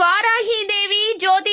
இவ்வாறாகி இதை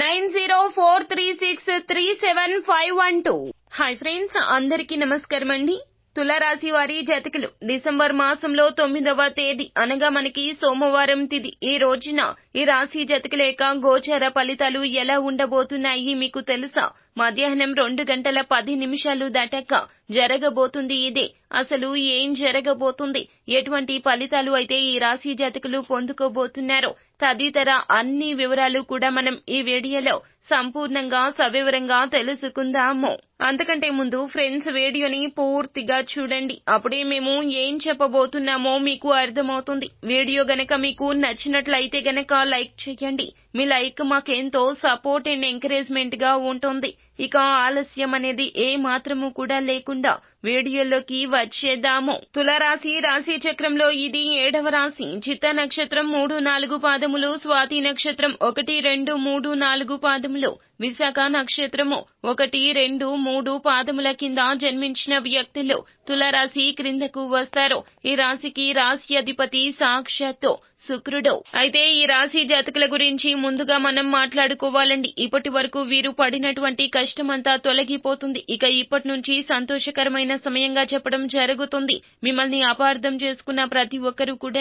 nine zero four three six three seven five one two. Hi friends అందరికీ నమస్కారం అండి. తులారాశి వారి జతకులు డిసెంబర్ మాసంలో తొమ్మిదవ తేదీ అనగా మనకి సోమవారం తిది. ఈ రోజున ఈ రాశి జతకుల యొక్క గోచర ఫలితాలు ఎలా ఉండబోతున్నాయి మీకు తెలుసా? మధ్యాహ్నం రెండు గంటల పది నిమిషాలు దాటాక జరగబోతుంది ఇదే. అసలు ఏం జరగబోతుంది? ఎటువంటి ఫలితాలు అయితే ఈ రాశి జాతకులు పొందుకోబోతున్నారో తదితర అన్ని వివరాలు కూడా మనం ఈ వీడియోలో సంపూర్ణంగా సవివరంగా తెలుసుకుందాము. అంతకంటే ముందు ఫ్రెండ్స్ వీడియోని పూర్తిగా చూడండి. అప్పుడే మేము ఏం చెప్పబోతున్నామో మీకు అర్థమవుతుంది. వీడియో గనక మీకు నచ్చినట్లయితే గనక లైక్ చేయండి. మీ లైక్ మాకెంతో సపోర్ట్ అండ్ ఎంకరేజ్మెంట్గా ఉంటుంది. ఇక ఆలస్యం అనేది ఏ మాత్రము కూడా లేకుండా వీడియోలోకి వచ్చేద్దాము. తులరాశి రాశి చక్రంలో ఇది ఏడవ రాశి. చిత్త నక్షత్రం మూడు నాలుగు పాదములు స్వాతి నక్షత్రం ఒకటి రెండు మూడు నాలుగు పాదములు విశాఖ నక్షత్రము ఒకటి రెండు మూడు పాదముల కింద జన్మించిన వ్యక్తులు తులరాశి క్రిందకు వస్తారు. ఈ రాశికి రాశి అధిపతి సాక్షాత్తు శుక్రుడు. అయితే ఈ రాశి జాతకుల గురించి ముందుగా మనం మాట్లాడుకోవాలండి. ఇప్పటి వరకు వీరు పడినటువంటి కష్టమంతా తొలగిపోతుంది. ఇక ఇప్పటి నుంచి సంతోషకరమైన సమయంగా చెప్పడం జరుగుతుంది. మిమ్మల్ని అపార్థం చేసుకున్న ప్రతి ఒక్కరూ కూడా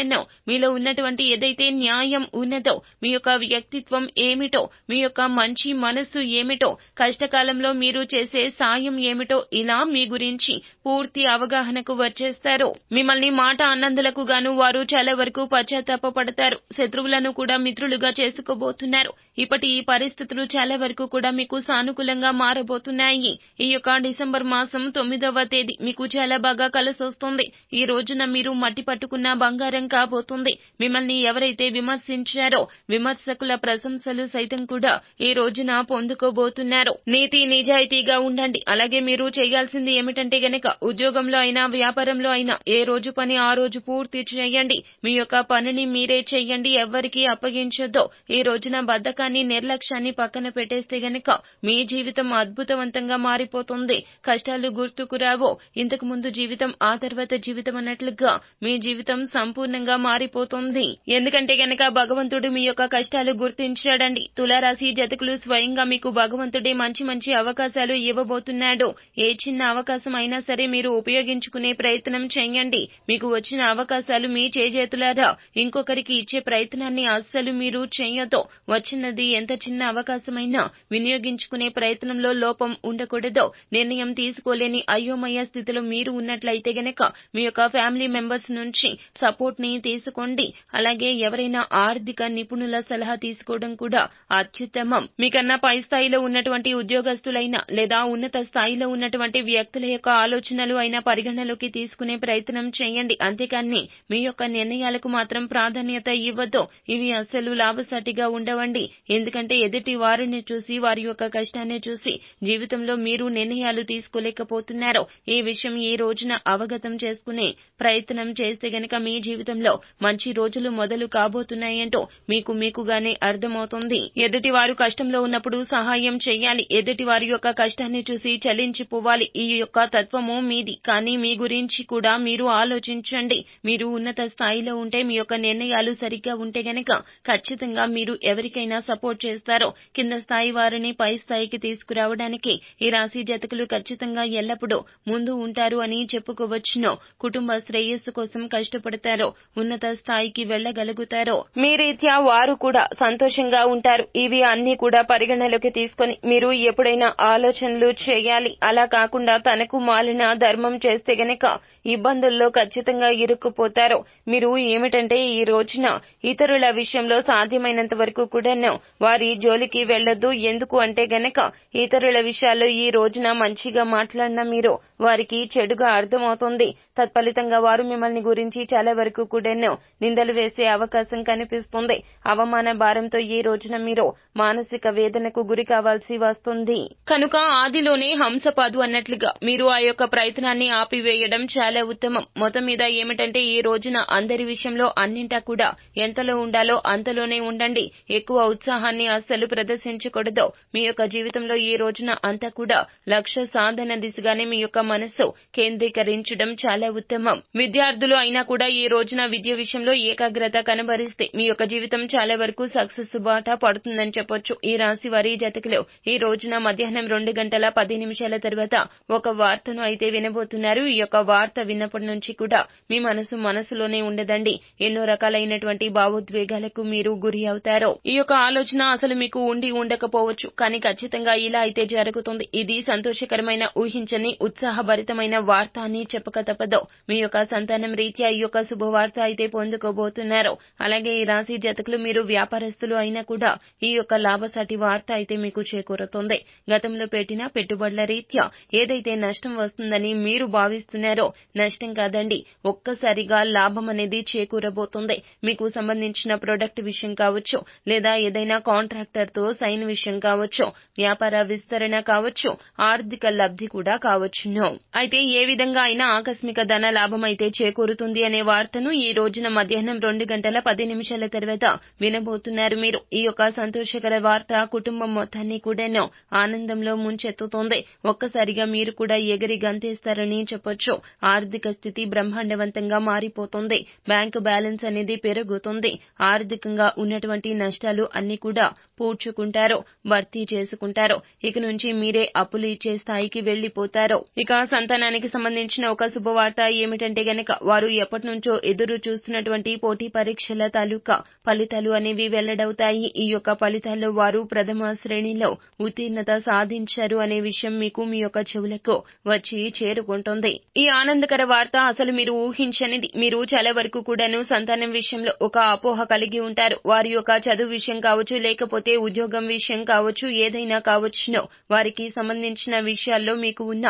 మీలో ఉన్నటువంటి ఏదైతే న్యాయం ఉన్నదో మీ యొక్క వ్యక్తిత్వం ఏమిటో మీ యొక్క మంచి మనస్సు ఏమిటో కష్టకాలంలో మీరు చేసే సాయం ఏమిటో ఇలా మీ గురించి పూర్తి అవగాహనకు వచ్చేస్తారు. మిమ్మల్ని మాట అన్నందులకు గాను వారు చాలా వరకు పశ్చాత్తాప పడతారు శత్రువులను కూడా మిత్రులుగా చేసుకోబోతున్నారు. ఇప్పటి ఈ పరిస్థితులు చాలా వరకు కూడా మీకు సానుకూలంగా మారబోతున్నాయి. ఈ యొక్క డిసెంబర్ మాసం తొమ్మిదవ తేదీ మీకు చాలా బాగా కలిసొస్తుంది. ఈ రోజున మీరు మట్టి పట్టుకున్న బంగారం కాబోతుంది. మిమ్మల్ని ఎవరైతే విమర్శించారో విమర్శకుల ప్రశంసలు సైతం కూడా ఈ రోజున పొందుకోబోతున్నారు. నీతి నిజాయితీగా ఉండండి. అలాగే మీరు చేయాల్సింది ఏమిటంటే గనక ఉద్యోగంలో అయినా వ్యాపారంలో అయినా ఏ రోజు పని ఆ రోజు పూర్తి చేయండి. మీ యొక్క పనిని మీరే చేయండి. ఎవరికి అప్పగించొద్దు. ఈ రోజున బద్ధకాన్ని నిర్లక్ష్యాన్ని పక్కన పెట్టేస్తే గనక మీ జీవితం అద్భుతవంతంగా మారిపోతుంది. కష్టాలు గుర్తుకు రావో. ఇంతకు ముందు జీవితం ఆ తర్వాత జీవితం అన్నట్లుగా మీ జీవితం సంపూర్ణంగా మారిపోతుంది. ఎందుకంటే గనక భగవంతుడు మీ యొక్క కష్టాలు గుర్తించాడండి. తులారాశి జతకులు స్వయంగా మీకు భగవంతుడే మంచి మంచి అవకాశాలు ఇవ్వబోతున్నాడు. ఏ చిన్న అవకాశం అయినా సరే మీరు ఉపయోగించుకునే ప్రయత్నం చేయండి. మీకు వచ్చిన అవకాశాలు మీ చేజేతులారా. ఇంకొకరికి ఇచ్చే ప్రయత్నాన్ని అస్సలు మీరు చేయొద్దు. వచ్చినది ఎంత చిన్న అవకాశమైనా వినియోగించుకునే ప్రయత్నంలో లోపం ఉండకూడదు. నిర్ణయం తీసుకోలేని అయోమయ స్థితిలో మీరు ఉన్నట్లయితే గనక మీ యొక్క ఫ్యామిలీ మెంబర్స్ నుంచి సపోర్ట్ని తీసుకోండి. అలాగే ఎవరైనా ఆర్థిక నిపుణుల సలహా తీసుకోవడం కూడా అత్యుత్తమం. మీకన్నా పై స్థాయిలో ఉన్నటువంటి ఉద్యోగస్తులైన లేదా ఉన్నత స్థాయిలో ఉన్నటువంటి వ్యక్తుల యొక్క ఆలోచనలు అయినా పరిగణలోకి తీసుకునే ప్రయత్నం చేయండి. అంతేకాని మీ యొక్క నిర్ణయాలకు మాత్రం ప్రాధాన్యత ఇవ్వద్దు ఇవి అస్సలు లాభసాటిగా ఉండవండి. ఎందుకంటే ఎదుటి వారిని చూసి వారి యొక్క కష్టాన్ని చూసి జీవితంలో మీరు నిర్ణయాలు తీసుకోలేకపోతున్నారు ఈ విషయం ఈ రోజున అవగతం చేసుకునే ప్రయత్నం చేస్తే గనక మీ జీవితంలో మంచి రోజులు మొదలు కాబోతున్నాయంటూ మీకు మీకుగానే అర్థమవుతుంది. ఎదుటి వారు కష్టంలో ఉన్నప్పుడు సహాయం చేయాలి ఎదుటి వారి యొక్క కష్టాన్ని చూసి చలించిపోవాలి. ఈ యొక్క తత్వము మీది. కానీ మీ గురించి కూడా మీరు ఆలోచించండి. మీరు ఉన్నత స్థాయిలో ఉంటే మీ యొక్క నిర్ణయాలు సరిగ్గా ఉంటే గనక ఖచ్చితంగా మీరు ఎవరికైనా సపోర్ట్ చేస్తారో. కింద స్థాయి వారిని పై స్థాయికి తీసుకురావడానికి ఈ రాశి జతకులు ఖచ్చితంగా ఎల్లప్పుడూ ముందు ఉంటారు అని చెప్పుకోవచ్చును. కుటుంబ శ్రేయస్సు కోసం కష్టపడతారో ఉన్నత స్థాయికి వెళ్ళగలుగుతారో మీ రీత్యా వారు కూడా సంతోషంగా ఉంటారు. ఇవి అన్ని కూడా పరిగణలోకి తీసుకొని మీరు ఎప్పుడైనా ఆలోచనలు చేయాలి. అలా కాకుండా తనకు మాలిన ధర్మం చేస్తే గనక ఇబ్బందుల్లో ఖచ్చితంగా ఇరుక్కుపోతారు. మీరు ఏమిటంటే ఈ రోజున ఇతరుల విషయంలో సాధ్యమైనంత వరకు కూడాను వారి జోలికి వెళ్ళొద్దు ఎందుకు అంటే గనక ఇతరుల విషయాల్లో ఈ రోజున మంచిగా మాట్లాడిన మీరు వారికి చెడుగా అర్థమవుతుంది. తత్ఫలితంగా వారు మిమ్మల్ని గురించి చాలా వరకు కూడాను నిందలు వేసే అవకాశం కనిపిస్తుంది. అవమాన భారంతో ఈ రోజున మీరు మానసిక వేదనకు గురి కావాల్సి వస్తుంది. కనుక ఆదిలోనే హంసపాదు అన్నట్లుగా మీరు ఆ యొక్క ప్రయత్నాన్ని ఆపివేయడం చాలా ఉత్తమం. మొత్తం మీద ఏమిటంటే ఈ రోజున అందరి విషయంలో అన్నింటా కూడా ఎంతలో ఉండాలో అంతలోనే ఉండండి. ఎక్కువ ఉత్సాహాన్ని అస్సలు ప్రదర్శించకూడదు. మీ యొక్క జీవితంలో ఈ రోజున అంతా కూడా లక్ష్య సాధన దిశగానే మీ యొక్క మనస్సు కేంద్రీకరించడం చాలా ఉత్తమం. విద్యార్థులు అయినా కూడా ఈ రోజున విద్య విషయంలో ఏకాగ్రత కనబరిస్తే మీ యొక్క జీవితం చాలా వరకు సక్సెస్ బాట పడుతుందని చెప్పొచ్చు. ఈ రాశి వారి జతకులు ఈ రోజున మధ్యాహ్నం రెండు గంటల పది నిమిషాల తర్వాత ఒక వార్తను అయితే వినబోతున్నారు. ఈ యొక్క వార్త విన్నప్పటి నుంచి కూడా మీ మనసు మనసులోనే ఉండదండి. ఎన్నో రకాలైనటువంటి భావోద్వేగాలకు మీరు గురి అవుతారు. ఈ యొక్క ఆలోచన అసలు మీకు ఉండి ఉండకపోవచ్చు కానీ ఖచ్చితంగా ఇలా అయితే జరుగుతుంది. ఇది సంతోషకరమైన ఊహించని ఉత్సాహభరితమైన వార్త అని చెప్పక తప్పదు. మీ యొక్క సంతానం రీత్యా ఈ యొక్క శుభవార్త అయితే పొందుకోబోతున్నారు. అలాగే ఈ రాశి జతకులు మీరు వ్యాపారస్తులు అయినా కూడా ఈ యొక్క లాభసాటి వార్త అయితే మీకు చేకూరుతుంది. గతంలో పెట్టిన పెట్టుబడుల రీత్యా ఏదైతే నష్టం వస్తుందని మీరు భావిస్తున్నారో నష్టం కాదండి. ఒక్కసారిగా లాభం అనేది చేకూరబోతుంది. మీకు సంబంధించిన ప్రొడక్ట్ విషయం కావచ్చు లేదా ఏదైనా కాంట్రాక్టర్తో సైన్ విషయం కావచ్చు వ్యాపార విస్తరణ కావచ్చు ఆర్థిక లబ్ధి కూడా కావచ్చును. అయితే ఏ విధంగా అయినా ఆకస్మిక ధన లాభం అయితే చేకూరుతుంది అనే వార్తను ఈ రోజున మధ్యాహ్నం రెండు గంటల పది నిమిషాల తర్వాత వినబోతున్నారు మీరు. ఈ యొక్క సంతోషకర వార్త కుటుంబం మొత్తాన్ని కూడాను ఆనందంలో ముంచెత్తుతోంది. ఒక్కసారిగా మీరు కూడా ఎగిరి గంతేస్తారని చెప్పొచ్చు. ఆర్థిక స్థితి బ్రహ్మాండవంతంగా మారిపోతుంది. బ్యాంకు బ్యాలెన్స్ అనేది పెరుగుతుంది. ఆర్థికంగా ఉన్నటువంటి నష్టాలు అన్ని కూడా పూడ్చుకుంటారు భర్తీ చేసుకుంటారు. ఇక నుంచి మీరే అప్పులు ఇచ్చే స్థాయికి వెళ్ళిపోతారు ఇక సంతానానికి సంబంధించిన ఒక శుభవార్త ఏమిటంటే గనక వారు ఎప్పటి నుంచో ఎదురు చూస్తున్నటువంటి పోటీ పరీక్షల తాలూకా ఫలితాలు అనేవి వెల్లడవుతాయి. ఈ యొక్క ఫలితాల్లో వారు ప్రథమ శ్రేణిలో ఉత్తీర్ణత సాధించారు అనే విషయం మీకు మీ యొక్క చెవులకు వచ్చి చేరుకుంటుంది. ఈ ఆనందకర వార్త అసలు మీరు ఊహించనిది. మీరు చాలా వరకు కూడాను సంతానం విషయంలో ఒక అపోహ కలిగి ఉంటారు. వారి యొక్క చదువు విషయం కావచ్చు లేకపోతే ఉద్యోగం విషయం కావచ్చు ఏదైనా కావచ్చునో వారికి సంబంధించిన విషయాల్లో మీకు ఉన్న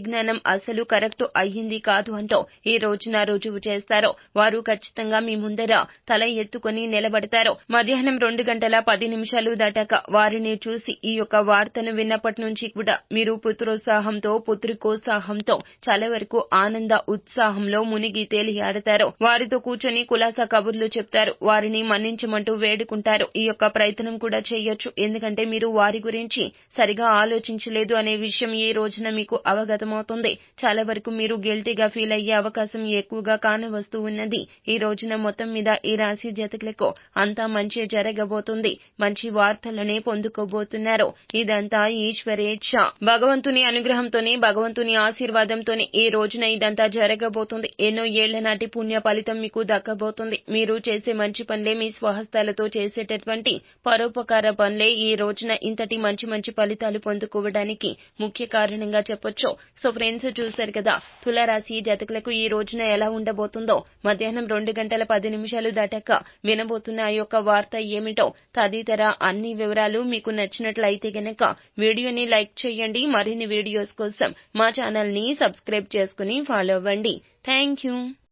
పరిజ్ఞానం అసలు కరెక్ట్ అయ్యింది కాదు అంటూ ఈ రోజున రుజువు చేస్తారు వారు ఖచ్చితంగా మీ ముందర తల ఎత్తుకొని నిలబడతారు. మధ్యాహ్నం రెండు గంటల పది నిమిషాలు దాటాక వారిని చూసి ఈ యొక్క వార్తను విన్నప్పటి నుంచి కూడా మీరు పుత్రోత్సాహంతో పుత్రికోత్సాహంతో చాలా వరకు ఆనంద ఉత్సాహంలో మునిగి తేలియాడతారు. వారితో కూర్చొని కులాసా కబుర్లు చెప్తారు. వారిని మన్నించమంటూ వేడుకుంటారు. ఈ యొక్క ప్రయత్నం కూడా చేయొచ్చు. ఎందుకంటే మీరు వారి గురించి సరిగా ఆలోచించలేదు అనే విషయం ఈ రోజున మీకు అవగతం అర్థమవుతుంది. చాలా వరకు మీరు గిల్టీగా ఫీల్ అయ్యే అవకాశం ఎక్కువగా కానవస్తూ ఉన్నది. ఈ రోజున మొత్తం మీద ఈ రాశి జతకులకు అంతా మంచి జరగబోతుంది. మంచి వార్తలనే పొందుకోబోతున్నారు. ఇదంతా ఈశ్వరేచ్ఛ భగవంతుని అనుగ్రహంతోనే భగవంతుని ఆశీర్వాదంతోనే ఈ రోజున ఇదంతా జరగబోతుంది. ఎన్నో ఏళ్ళ నాటి పుణ్య ఫలితం మీకు దక్కబోతుంది. మీరు చేసే మంచి పనులే మీ స్వహస్తాలతో చేసేటటువంటి పరోపకార పనులే ఈ రోజున ఇంతటి మంచి మంచి ఫలితాలు పొందుకోవడానికి ముఖ్య కారణంగా చెప్పొచ్చు. సో ఫ్రెండ్స్ చూశారు కదా తులారాశి జతకులకు ఈ రోజున ఎలా ఉండబోతుందో మధ్యాహ్నం రెండు గంటల పది నిమిషాలు దాటాక వినబోతున్న ఆ యొక్క వార్త ఏమిటో తదితర అన్ని వివరాలు మీకు నచ్చినట్లయితే గనక వీడియోని లైక్ చేయండి. మరిన్ని వీడియోస్ కోసం మా ఛానల్ని సబ్స్క్రైబ్ చేసుకుని ఫాలో అవ్వండి. Thank you.